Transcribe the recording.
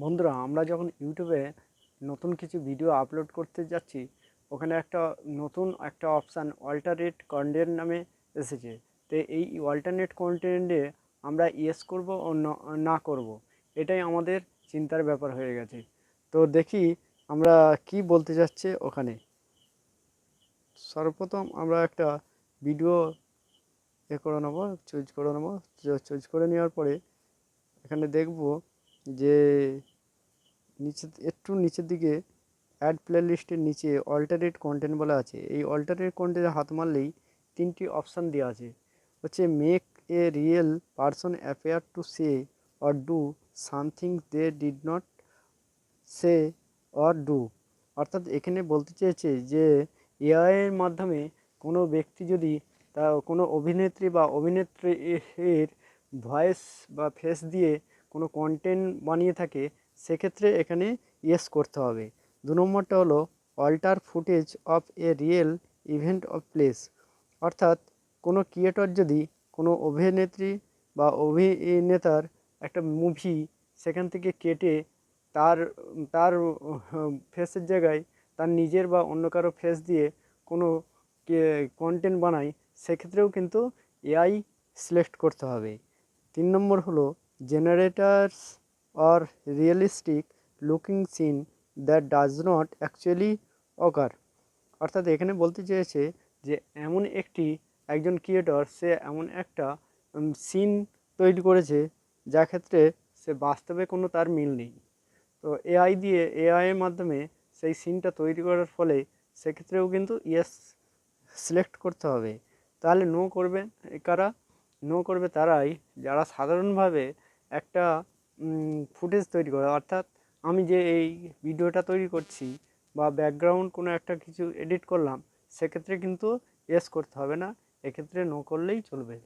বন্ধুরা, আমরা যখন ইউটিউবে নতুন কিছু ভিডিও আপলোড করতে যাচ্ছি, ওখানে একটা নতুন একটা অপশান অল্টারনেট কন্টেন্ট নামে এসেছে। তো এই অল্টারনেট কন্টেন্টে আমরা ইয়েস করব ও ন- করব, এটাই আমাদের চিন্তার ব্যাপার হয়ে গেছে। তো দেখি আমরা কি বলতে যাচ্ছে ওখানে। সর্বপ্রথম আমরা একটা ভিডিও এ করে নেব চুজ করে নেব। চুজ করে নেওয়ার পরে এখানে দেখব যে নিচে, একটু নিচের দিকে অ্যাড প্লে লিস্টের নিচে অল্টারনেট কন্টেন্ট বলা আছে। এই অল্টারনেট কন্টেন্টে হাত মারলেই তিনটি অপশান দেওয়া আছে। হচ্ছে make a real person appear to say or do something they did not say or do অর্থাৎ এখানে বলতে চেয়েছে যে এআইয়ের মাধ্যমে কোনো ব্যক্তি যদি তা কোনো অভিনেত্রী বা অভিনেত্রী এর ভয়েস বা ফেস দিয়ে কোনো কন্টেন্ট বানিয়ে থাকে সেক্ষেত্রে এখানে ইয়েস করতে হবে। দু নম্বরটা হলো alter footage of a real event of place অর্থাৎ কোনো ক্রিয়েটর যদি কোনো অভিনেত্রী বা অভিনেতার একটা মুভি সেখান থেকে কেটে তার তার ফেসের জায়গায় তার নিজের বা অন্য কারও ফেস দিয়ে কোনো কন্টেন্ট বানায়, সেক্ষেত্রেও কিন্তু এআই সিলেক্ট করতে হবে। তিন নম্বর হলো generators or realistic looking scene that does not actually occur অর্থাৎ এখানে বলতে চেয়েছে যে এমন একটি একজন ক্রিয়েটর সে এমন একটা সিন তৈরি করেছে যা ক্ষেত্রে সে বাস্তবে কোনো তার মিল নেই। তো এআই দিয়ে এআইয়ের মাধ্যমে সেই সিনটা তৈরি করার ফলে সেক্ষেত্রেও কিন্তু ইয়েস সিলেক্ট করতে হবে। তাহলে নো করবে কারা? নো করবে তারাই যারা সাধারণভাবে একটা ফুটেজ তৈরি করা। অর্থাৎ আমি যে এই ভিডিওটা তৈরি করছি বা ব্যাকগ্রাউন্ড কোনো একটা কিছু এডিট করলাম, সেক্ষেত্রে কিন্তু এস করতে হবে না। এক্ষেত্রে নো করলেই চলবে।